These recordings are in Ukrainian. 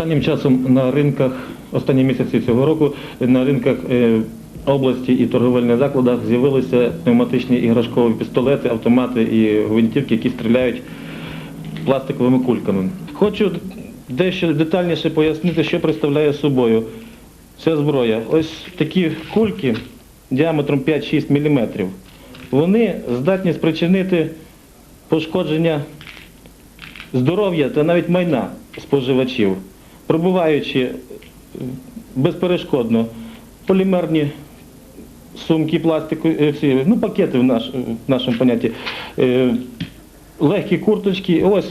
Останнім часом на ринках, останні місяці цього року, на ринках е, області і торговельних закладах з'явилися пневматичні іграшкові пістолети, автомати і гвинтівки, які стріляють пластиковими кульками. Хочу дещо детальніше пояснити, що представляє собою ця зброя. Ось такі кульки діаметром 5-6 мм. Вони здатні спричинити пошкодження здоров'я та навіть майна споживачів, пробуваючи е, безперешкодно полімерні сумки, пластику, е, ну пакети в, наш, в нашому понятті, е, легкі курточки. Ось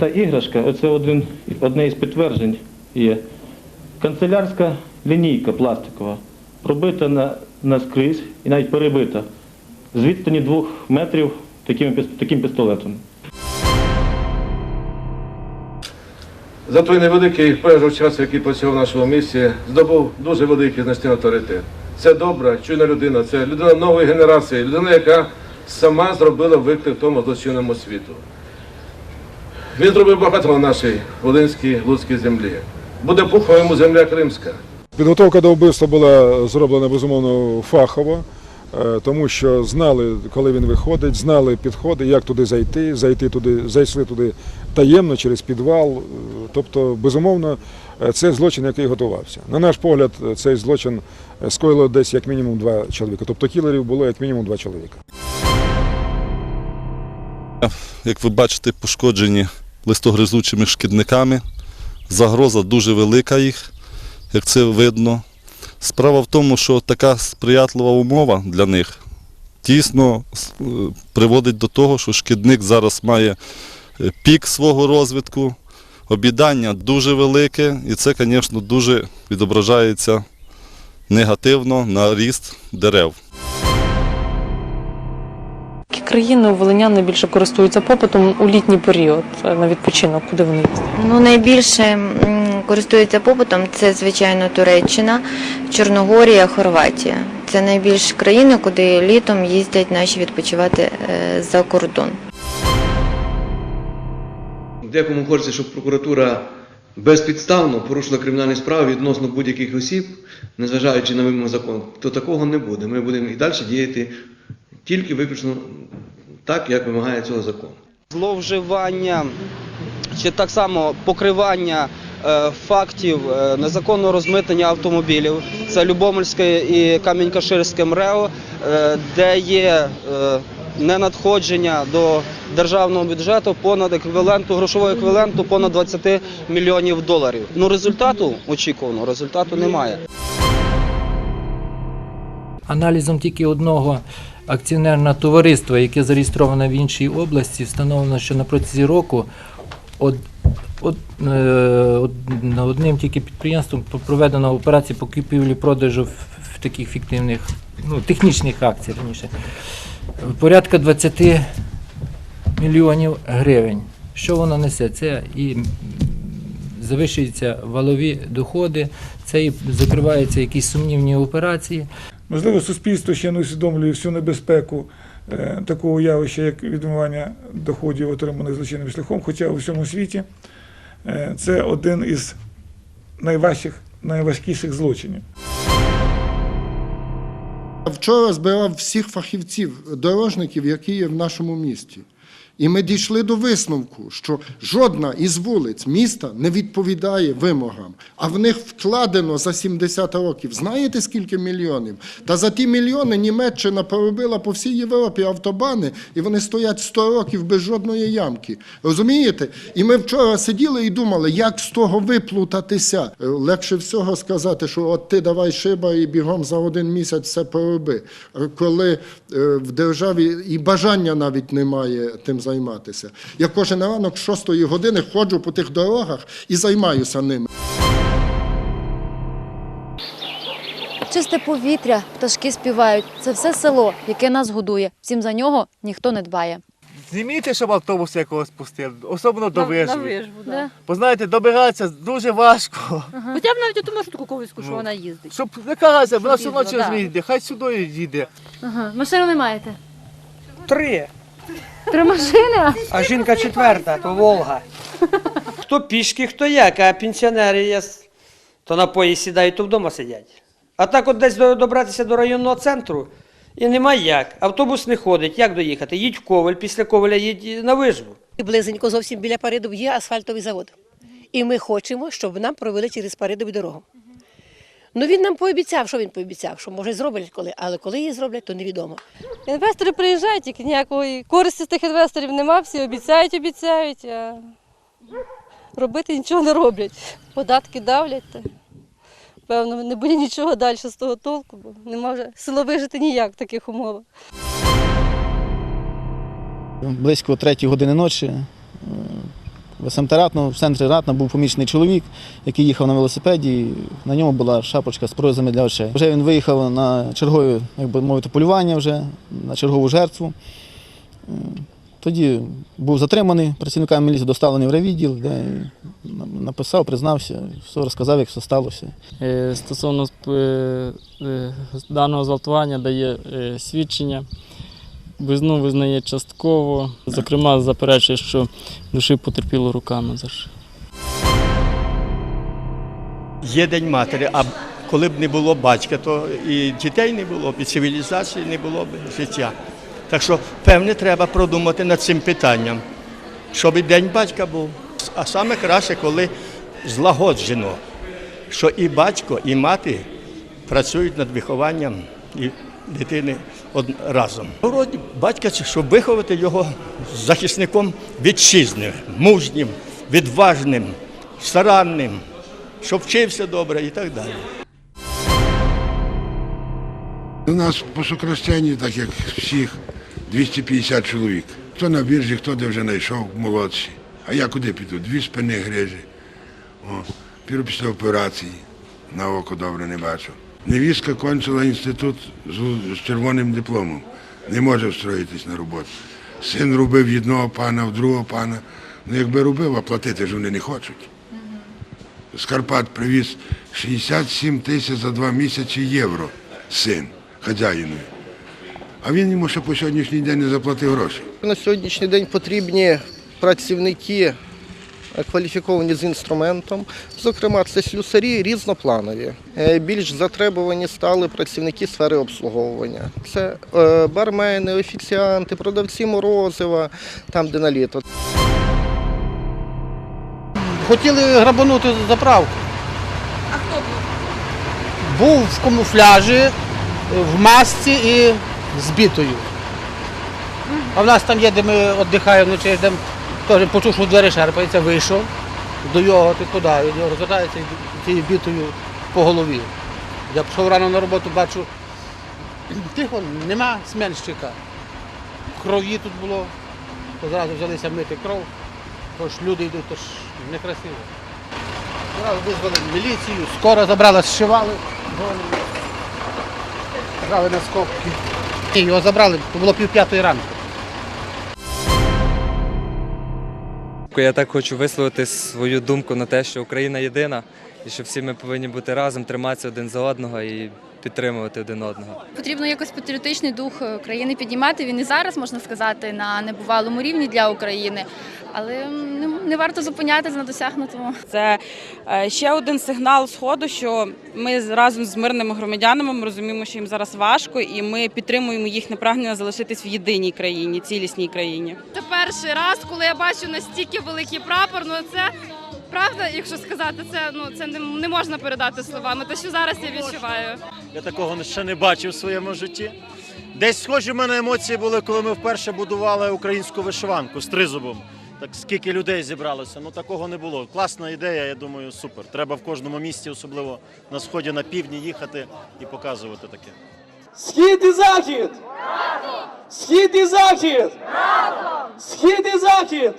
ця іграшка, це один, одне із підтверджень є. Канцелярська лінійка пластикова, пробита на, наскрізь і навіть перебита з відстані двох метрів таким, таким пістолетом. За той невеликий проміжок часу, який працював в нашому місті, здобув дуже великий значний авторитет. Це добра, чуйна людина, це людина нової генерації, людина, яка сама зробила виклик тому злочинному світу. Він зробив багато на нашій Волинській Луцькій землі. Буде пухова йому земля кримська. Підготовка до вбивства була зроблена безумовно фахово, тому що знали, коли він виходить, знали підходи, як туди зайти, зайти туди, зайшли туди таємно через підвал. Е, Тобто, безумовно, е, це злочин, який готувався. На наш погляд, е, цей злочин е, скоїло десь як мінімум два чоловіка. Тобто кілерів було як мінімум два чоловіка. як ви бачите, пошкоджені листогризучими шкідниками. Загроза дуже велика їх, як це видно. Справа в тому, що така сприятлива умова для них тісно е, приводить до того, що шкідник зараз має е, пік свого розвитку, обідання дуже велике, і це, звісно, дуже відображається негативно на ріст дерев. Які країни у волинян найбільше користуються попитом у літній період е, на відпочинок? Куди вони їздять? Ну, найбільше користується попитом це, звичайно, Туреччина, Чорногорія, Хорватія. Це найбільш країни, куди літом їздять наші відпочивати е, за кордон. Декому хочеться, щоб прокуратура безпідставно порушила кримінальні справи відносно будь-яких осіб, незважаючи на вимогу закону, то такого не буде. Ми будемо і далі діяти тільки виключно так, як вимагає цього закон. зловживання чи так само покривання фактів е, незаконного розмитнення автомобілів. Це Любомельське і Камінь-Каширське МРЕО, е, де є е, ненадходження до державного бюджету понад еквіваленту, грошового еквіваленту понад 20 мільйонів доларів. Ну результату очікуваного результату немає. Аналізом тільки одного акціонерного товариства, яке зареєстроване в іншій області, встановлено, що на протязі року од, е, од, одним тільки підприємством проведено операції по купівлі продажу в, таких фіктивних, ну, технічних акцій раніше. Порядка 20 мільйонів гривень. Що воно несе? Це і завищуються валові доходи, це і закриваються якісь сумнівні операції. Можливо, суспільство ще не усвідомлює всю небезпеку е, такого явища, як відмивання доходів, отриманих злочинним шляхом, хоча у всьому світі це один із найважчих, найважкіших злочинів. Вчора збирав всіх фахівців, дорожників, які є в нашому місті. І ми дійшли до висновку, що жодна із вулиць міста не відповідає вимогам, а в них вкладено за 70 років. Знаєте скільки мільйонів? Та за ті мільйони Німеччина поробила по всій Європі автобани, і вони стоять 100 років без жодної ямки. Розумієте? І ми вчора сиділи і думали, як з того виплутатися. Е, Легше всього сказати, що от ти давай шиба і бігом за один місяць все пороби. Е, Коли е, в державі і бажання навіть немає тим займатися. Я кожен ранок з 6 години ходжу по тих дорогах і займаюся ними. Чисте повітря, пташки співають. Це все село, яке нас годує. Всім за нього ніхто не дбає. Зніміть, щоб автобус якогось пустив, особливо до вижви. Да. Бо знаєте, добиратися дуже важко. Хоча б навіть ту маршрутку колиску, що вона їздить. Щоб яка разі, вона все їздила, одно да. їде, хай сюди їде. Ага. Машину не маєте? Три. Три машини? А жінка четверта, то Волга. хто пішки, хто як, а пенсіонери є, то на поїзд сідають, то вдома сидять. А так от десь добратися до районного центру і нема як. Автобус не ходить, як доїхати? Їдь в Ковель, після Ковеля їдь на вижбу. Близенько зовсім біля Паридов є асфальтовий завод. І ми хочемо, щоб нам провели через Паридові дорогу. Ну він нам пообіцяв, що він пообіцяв, що може зроблять коли, але коли її зроблять, то невідомо. Інвестори приїжджають, тільки ніякої користі з тих інвесторів нема, всі обіцяють, обіцяють, а робити нічого не роблять. Податки давлять. Певно, не буде нічого далі з того толку, бо нема вже сило вижити ніяк в таких умовах. Близько третьої години ночі е, в СМТ Ратно, в центрі Ратно був помічений чоловік, який їхав на велосипеді. На ньому була шапочка з прорізами для очей. Вже він виїхав на чергове, як би мовити, полювання вже, на чергову жертву. Е, Тоді був затриманий працівниками міліції, доставлений в райвідділ, де написав, признався, все розказав, як все сталося. Е, Стосовно е, даного зґвалтування дає свідчення. Визну визнає частково. Зокрема, заперечує, що душив потерпіло руками. За. Є День матері, а коли б не було батька, то і дітей не було б, і цивілізації не було б життя. Так що, певне, треба продумати над цим питанням, щоб і День батька був. А саме краще, коли злагоджено, що і батько, і мати працюють над вихованням дитини разом. Вроді батька, щоб виховати його захисником вітчизни, мужнім, відважним, старанним, щоб вчився добре і так далі. У нас по сокращенні, так як всіх, 250 чоловік. Хто на біржі, хто де вже знайшов, молодші. А я куди піду? Дві спини грижі. О, після операції. На око добре не бачу. Невістка кончила інститут з, червоним дипломом. Не може встроїтись на роботу. Син робив в одного пана, в другого пана. Ну якби робив, а платити ж вони не хочуть. З Карпат привіз 67 тисяч за два місяці євро син хазяїнові. А він йому ще по сьогоднішній день не заплатив гроші. На сьогоднішній день потрібні працівники кваліфіковані з інструментом. Зокрема, це слюсарі різнопланові. Е, Більш затребувані стали працівники сфери обслуговування. Це е, бармени, офіціанти, продавці морозива, там де на літо. Хотіли грабанути заправку. А хто був? Був в камуфляжі, в масці і з бітою. А в нас там є, де ми віддихаємо вночі, де теж почув, що двері шарпаються, вийшов до його ти туди, він його розвертається цією бітою по голові. Я пішов рано на роботу, бачу, тихо, нема сменщика. Крові тут було, то зразу взялися мити кров, тож люди йдуть, то ж некрасиво. Зразу визвали міліцію, скоро забрали, зшивали, брали на скобки. Його забрали, то було пів п'ятої ранку. Я так хочу висловити свою думку на те, що Україна єдина і що всі ми повинні бути разом, триматися один за одного і підтримувати один одного. Потрібно якось патріотичний дух е, країни піднімати. Він і зараз можна сказати на небувалому рівні для України, але не, не варто зупинятися на досягнутому. Це е, ще один сигнал сходу, що ми разом з мирними громадянами ми розуміємо, що їм зараз важко, і ми підтримуємо їхнє прагнення залишитись в єдиній країні, цілісній країні. Це перший раз, коли я бачу настільки великий прапор. Ну це правда, якщо сказати, це ну це не, не можна передати словами. Те, що зараз я відчуваю. Я такого ще не бачив в своєму житті. Десь схожі в мене емоції були, коли ми вперше будували українську вишиванку з тризубом. Так скільки людей зібралося, ну такого не було. Класна ідея, я думаю, супер. Треба в кожному місті, особливо на сході, на півдні, їхати і показувати таке. Схід і захід! Схід і захід! Схід і захід!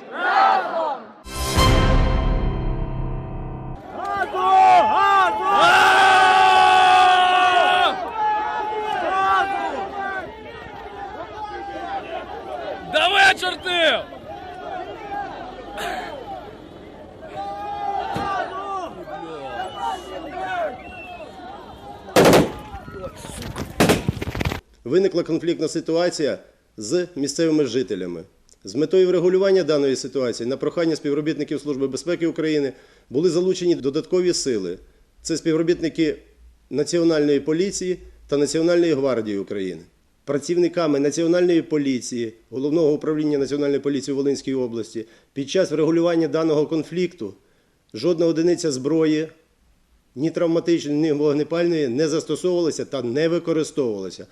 Давай, чорти! Виникла конфліктна ситуація з місцевими жителями. З метою врегулювання даної ситуації на прохання співробітників Служби безпеки України були залучені додаткові сили. Це співробітники Національної поліції та Національної гвардії України. Працівниками Національної поліції, Головного управління Національної поліції у Волинській області під час врегулювання даного конфлікту жодна одиниця зброї, ні травматичної, ні вогнепальної не застосовувалася та не використовувалася.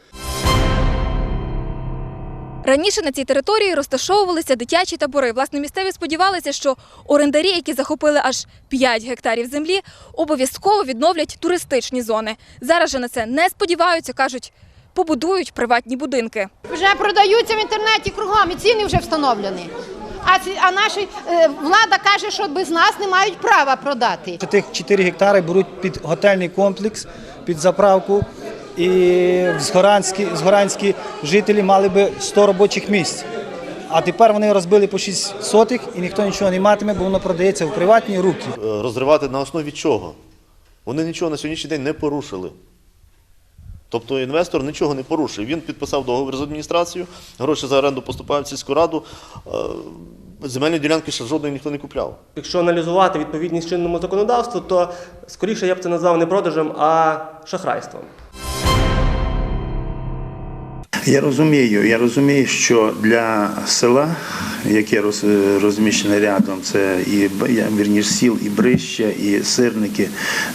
Раніше на цій території розташовувалися дитячі табори. Власне, місцеві сподівалися, що орендарі, які захопили аж 5 гектарів землі, обов'язково відновлять туристичні зони. Зараз же на це не сподіваються, кажуть, побудують приватні будинки. Вже продаються в інтернеті кругом і ціни вже встановлені. А, ці, а наша е, влада каже, що без нас не мають права продати. Тих 4 гектари беруть під готельний комплекс, під заправку. І згоранські, згоранські жителі мали би 100 робочих місць. А тепер вони розбили по 6 сотих і ніхто нічого не матиме, бо воно продається в приватні руки. розривати на основі чого? Вони нічого на сьогоднішній день не порушили. Тобто інвестор нічого не порушив. Він підписав договір з адміністрацією, гроші за оренду поступають в сільську раду, е, земельні ділянки ще жодної ніхто не купляв. Якщо аналізувати відповідність чинному законодавству, то скоріше я б це назвав не продажем, а шахрайством. Я розумію, я розумію, що для села, яке розміщене рядом, це і вірніш сіл, і брища, і сирники.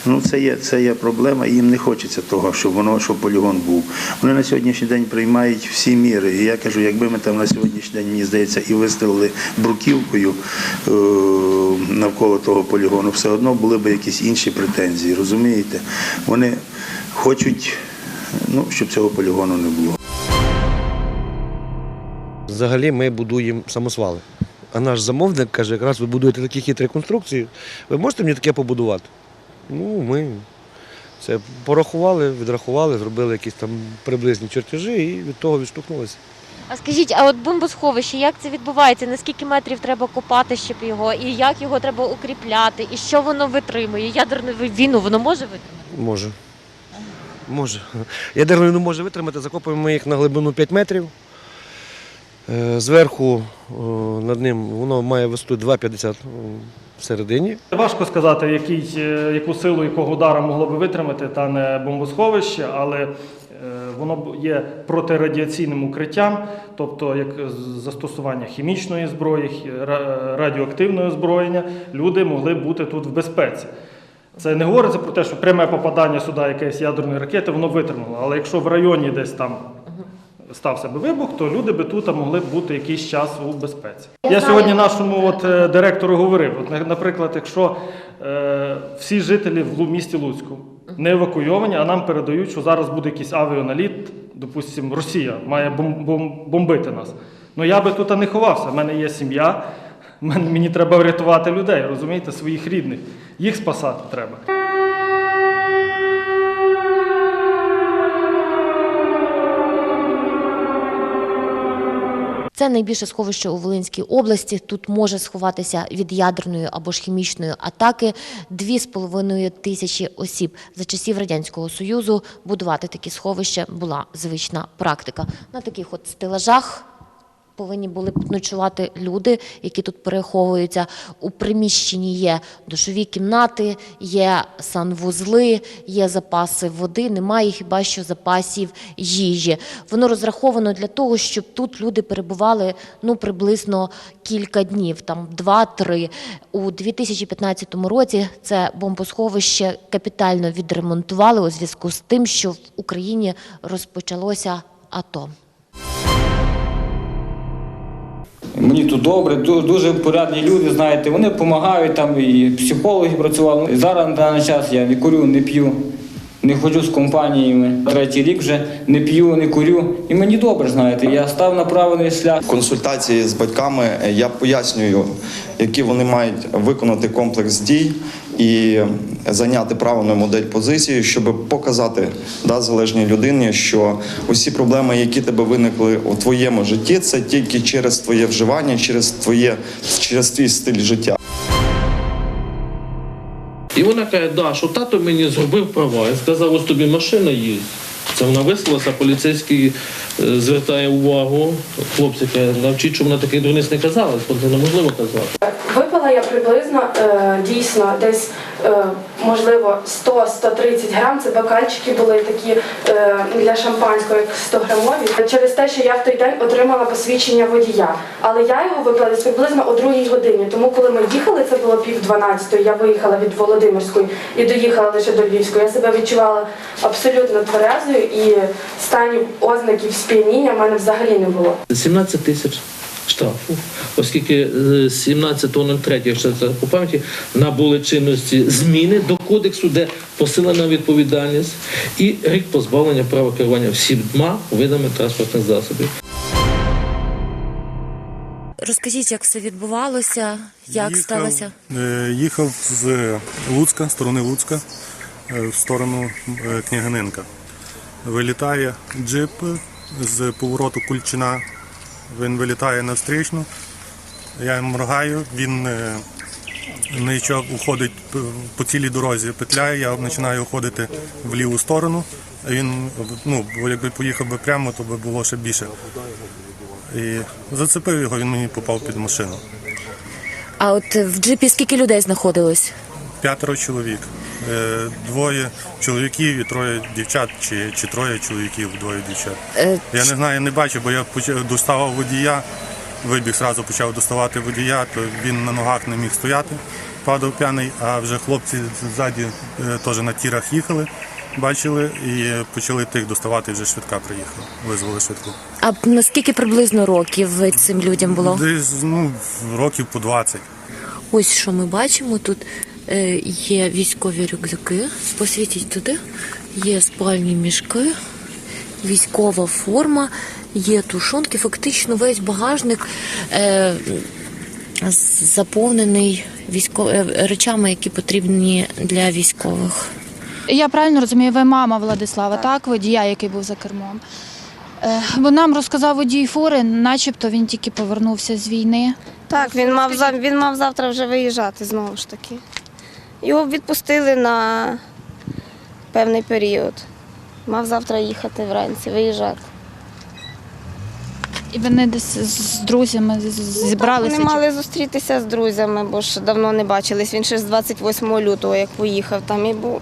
Ну це є це є проблема, і їм не хочеться того, щоб воно щоб полігон був. Вони на сьогоднішній день приймають всі міри. І я кажу, якби ми там на сьогоднішній день, мені здається, і вистелили бруківкою е, навколо того полігону, все одно були б якісь інші претензії. Розумієте? Вони хочуть, ну, щоб цього полігону не було. Взагалі ми будуємо самосвали. А наш замовник каже, якраз ви будуєте такі хитрі конструкції, ви можете мені таке побудувати? Ну, ми це порахували, відрахували, зробили якісь там приблизні чертежі і від того відштовхнулися. А скажіть, а от бомбосховище, як це відбувається? На скільки метрів треба копати, щоб його, і як його треба укріпляти, і що воно витримує? Ядерну війну воно може витримати? Може. Може. Ядерною не може витримати, закопуємо їх на глибину 5 метрів. Е, Зверху над ним воно має висоту 2,50 всередині. Важко сказати, який, е, яку силу якого удара могло би витримати дане бомбосховище, але е, воно є протирадіаційним укриттям, тобто як застосування хімічної зброї, радіоактивного озброєння, люди могли бути тут в безпеці. Це не говориться про те, що пряме попадання сюди якоїсь ядерної ракети, воно витримало. Але якщо в районі десь там стався би вибух, то люди би тут могли б бути якийсь час у безпеці. Я сьогодні нашому от, е, директору говорив: от, наприклад, якщо е, всі жителі в місті Луцьку не евакуйовані, а нам передають, що зараз буде якийсь авіаналіт, допустимо, Росія має бом- бом- бомбити нас. Ну я би тут не ховався. в мене є сім'я, мені треба врятувати людей, розумієте, своїх рідних. Їх спасати треба. Це найбільше сховище у Волинській області. Тут може сховатися від ядерної або ж хімічної атаки 2,5 тисячі осіб. За часів радянського союзу будувати такі сховища була звична практика. На таких от стелажах повинні були б ночувати люди, які тут переховуються. У приміщенні є душові кімнати, є санвузли, є запаси води, немає хіба що запасів їжі. Воно розраховано для того, щоб тут люди перебували ну приблизно кілька днів, там два-три. У 2015 році це бомбосховище капітально відремонтували у зв'язку з тим, що в Україні розпочалося АТО. Мені тут добре, дуже порядні люди, знаєте, вони допомагають, там і психологи працювали. І зараз на даний час я не курю, не п'ю, не ходжу з компаніями. Третій рік вже не п'ю, не курю. І мені добре, знаєте, я став на правильний шлях. консультації з батьками я пояснюю, які вони мають виконати комплекс дій і зайняти правильну модель позиції, щоб показати да, залежній людині, що усі проблеми, які тебе виникли у твоєму житті, це тільки через твоє вживання, через твоє через твій стиль життя. І вона каже, да, що тато мені зробив права. Я сказав, ось тобі машина є. Це вона вислалася, поліцейський е, звертає увагу. Хлопці навчить, навчіть, вона таких дурниць не казала, бо це неможливо казати. Випила я приблизно е, дійсно десь е, можливо 100-130 грам. Це бокальчики були такі е, для шампанського, як 100 грамові. Через те, що я в той день отримала посвідчення водія. Але я його випила десь приблизно о другій годині. Тому коли ми їхали, це було пів дванадцятої. Я виїхала від Володимирської і доїхала лише до Львівської. Я себе відчувала абсолютно тверезою і станів ознаків сп'яніння в мене взагалі не було. 17 тисяч штрафу, оскільки е, з 17.03, якщо це по пам'яті, набули чинності зміни до кодексу, де посилена відповідальність і рік позбавлення права керування всіма видами транспортних засобів. Розкажіть, як все відбувалося, як Їхав, сталося? е, Їхав з Луцька, сторони Луцька, е, в сторону е, Княгининка. Вилітає джип з повороту Кульчина. Він вилітає на встрічну. Я моргаю, він е, нічого уходить по цілій дорозі, петляє, я починаю уходити в ліву сторону. Він, ну, якби поїхав би прямо, то би було ще більше. І зацепив його, він мені попав під машину. А от в джипі скільки людей знаходилось? П'ятеро чоловік. Е, Двоє чоловіків і троє дівчат, чи, чи троє чоловіків, двоє дівчат. Е, Я не знаю, не бачив, бо я доставав водія, вибіг зразу почав доставати водія, то він на ногах не міг стояти, падав п'яний, а вже хлопці ззаді е, теж на тірах їхали, бачили і почали тих доставати, вже швидка приїхала, визвали швидку. А наскільки приблизно років цим людям було? Десь ну, років по 20. Ось що ми бачимо. Тут є військові рюкзаки. Посвітіть туди. Є спальні мішки, військова форма, є тушонки. Фактично весь багажник е, заповнений військо... е, речами, які потрібні для військових. Я правильно розумію, ви мама Владислава, так? Водія, який був за кермом. Е, Бо нам розказав водій фури, начебто він тільки повернувся з війни. Так, він мав, за- він мав завтра вже виїжджати знову ж таки. Його відпустили на певний період. Мав завтра їхати вранці, виїжджати. І вони десь з друзями з- зібралися. Вони мали зустрітися з друзями, бо ж давно не бачились. Він ще з 28 лютого, як поїхав там і був.